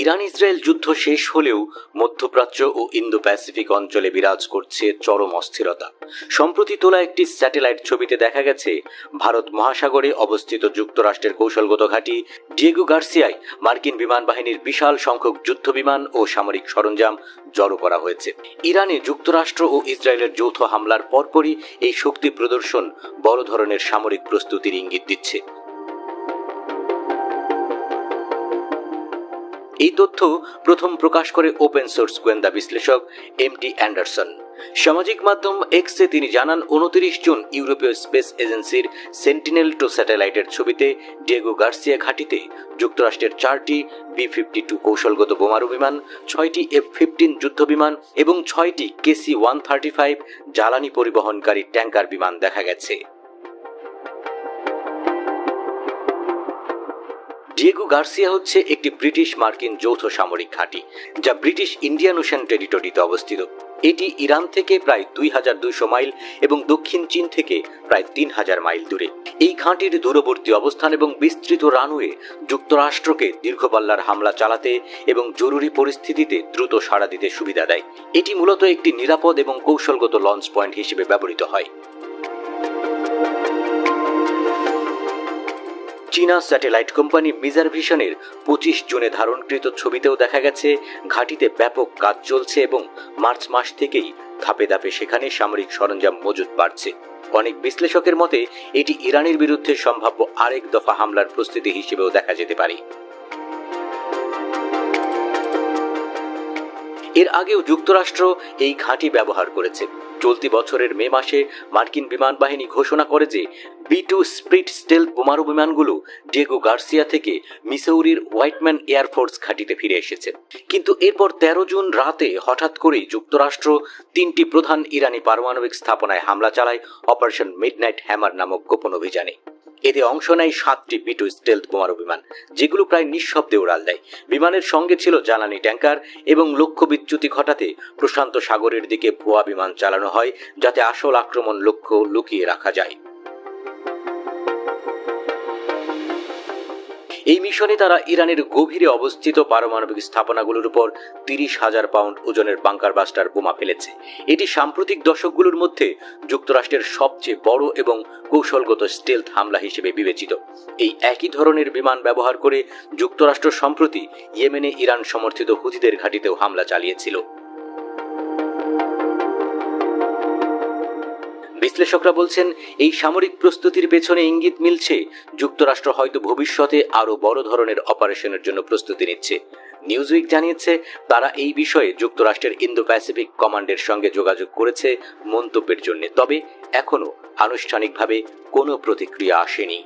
Iran Israel যুদ্ধ শেষ হলেও মধ্যপ্রাচ্য ও ইন্দো প্যাসিফিক অঞ্চলে বিরাজ করছে চরম অস্থিরতা। সম্প্রতি তোলা একটি স্যাটেলাইট ছবিতে দেখা গেছে, ভারত মহাসাগরে অবস্থিত যুক্তরাষ্ট্রের কৌশলগত ঘাঁটি ডিয়েগো গার্সিয়ায় মার্কিন বিমান বাহিনীর বিশাল সংখ্যক যুদ্ধ বিমান ও সামরিক সরঞ্জাম জড়ো করা হয়েছে। ইরানে যুক্তরাষ্ট্র ও ইসরায়েলের যৌথ হামলার পরপরই এই শক্তি প্রদর্শন বড় ধরনের সামরিক প্রস্তুতির ইঙ্গিত দিচ্ছে। এই তথ্য প্রথম প্রকাশ করে ওপেন সোর্স গোয়েন্দা বিশ্লেষক এম টি অ্যান্ডারসন। সামাজিক মাধ্যম এক্সে তিনি জানান, উনত্রিশ জুন ইউরোপীয় স্পেস এজেন্সির সেন্টিনেল টু স্যাটেলাইটের ছবিতে ডিয়েগো গার্সিয়া ঘাঁটিতে যুক্তরাষ্ট্রের চারটি বি ফিফটি টু কৌশলগত বোমারু বিমান, ছয়টি এফ ফিফটিন যুদ্ধ বিমান এবং ছয়টি কেসি ওয়ান থার্টি ফাইভ জ্বালানি পরিবহনকারী ট্যাঙ্কার বিমান দেখা গেছে। ডিয়েগো গার্সিয়া হচ্ছে একটি ব্রিটিশ মার্কিন যৌথ সামরিক ঘাঁটি, যা ব্রিটিশ ইন্ডিয়ান ওশান টেরিটরিতে অবস্থিত। এটি ইরান থেকে প্রায় দুই হাজার দুইশো মাইল এবং দক্ষিণ চীন থেকে প্রায় তিন হাজার মাইল দূরে। এই ঘাঁটির দূরবর্তী অবস্থান এবং বিস্তৃত রানওয়ে যুক্তরাষ্ট্রকে দীর্ঘপাল্লার হামলা চালাতে এবং জরুরি পরিস্থিতিতে দ্রুত সাড়া দিতে সুবিধা দেয়। এটি মূলত একটি নিরাপদ এবং কৌশলগত লঞ্চ পয়েন্ট হিসেবে ব্যবহৃত হয়। চীনা স্যাটেলাইট কোম্পানি মিজার ভিশনের পঁচিশ জুনে ধারণকৃত ছবিতেও দেখা গেছে, ঘাঁটিতে ব্যাপক কাজ চলছে এবং মার্চ মাস থেকেই ধাপে ধাপে সেখানে সামরিক সরঞ্জাম মজুদ বাড়ছে। অনেক বিশ্লেষকের মতে, এটি ইরানের বিরুদ্ধে সম্ভাব্য আরেক দফা হামলার প্রস্তুতি হিসেবেও দেখা যেতে পারে। এর আগেও যুক্তরাষ্ট্র এই ঘাঁটি ব্যবহার করেছে। চলতি বছরের মে মাসে মার্কিন বিমান বাহিনী ঘোষণা করে যে বি টু স্প্রিট স্টেল বোমারু বিমানগুলো ডিয়েগো গার্সিয়া থেকে মিসৌরির হোয়াইটম্যান এয়ারফোর্স ঘাঁটিতে ফিরে এসেছে। কিন্তু এরপর তেরো জুন রাতে হঠাৎ করেই যুক্তরাষ্ট্র তিনটি প্রধান ইরানি পারমাণবিক স্থাপনায় হামলা চালায় অপারেশন মিডনাইট হ্যামার নামক গোপন অভিযানে। এতে অংশ নেয় সাতটি বিটু স্টেলথ বোমারু বিমান যেগুলো প্রায় নিঃশব্দে উড়াল দেয়। বিমানের সঙ্গে ছিল জ্বালানি ট্যাঙ্কার এবং লক্ষ্য বিচ্যুতি ঘটাতে প্রশান্ত সাগরের দিকে ভুয়া বিমান চালানো হয়, যাতে আসল আক্রমণ লক্ষ্য লুকিয়ে রাখা যায়। এই মিশনে তারা ইরানের গভীরে অবস্থিত পারমাণবিক স্থাপনাগুলোর উপর তিরিশ হাজার পাউন্ড ওজনের বাংকার বাস্টার বোমা ফেলেছে। এটি সাম্প্রতিক দশকগুলোর মধ্যে যুক্তরাষ্ট্রের সবচেয়ে বড় এবং কৌশলগত স্টেলথ হামলা হিসেবে বিবেচিত। এই একই ধরনের বিমান ব্যবহার করে যুক্তরাষ্ট্র সম্প্রতি ইয়েমেনে ইরান সমর্থিত হুতিদের ঘাঁটিতেও হামলা চালিয়েছিল। বিশ্লেষকরা বলছেন, এই সামরিক প্রস্তুতির পেছনে ইঙ্গিত মিলছে, যুক্তরাষ্ট্র হয়তো ভবিষ্যতে আরও বড় ধরনের অপারেশনের জন্য প্রস্তুতি নিচ্ছে। নিউজউইক জানিয়েছে, তারা এই বিষয়ে যুক্তরাষ্ট্রের ইন্দো প্যাসিফিক কমান্ডের সঙ্গে যোগাযোগ করেছে মন্তব্যের জন্য, তবে এখনও আনুষ্ঠানিকভাবে কোনো প্রতিক্রিয়া আসেনি।